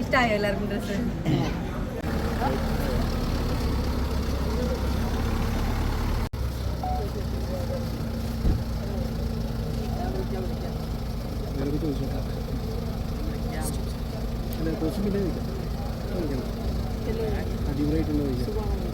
ഇഷ്ടമായോ എല്ലാവർക്കും ഡ്രസ്സ് അടിപൊളിയായിട്ടുണ്ടോ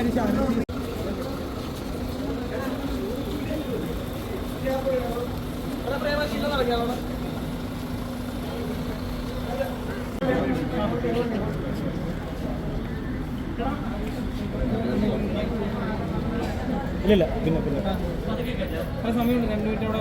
എല്ലാവരും ഇല്ലില്ല പിന്നെ പിന്നെ. സമയം രണ്ട് മിനിറ്റ് അവിടെ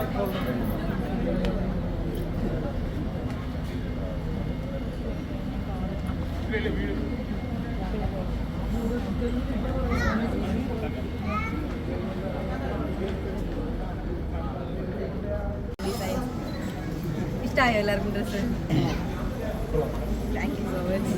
ഇഷ്ടമായോ എല്ലാവർക്കും dress thank you so much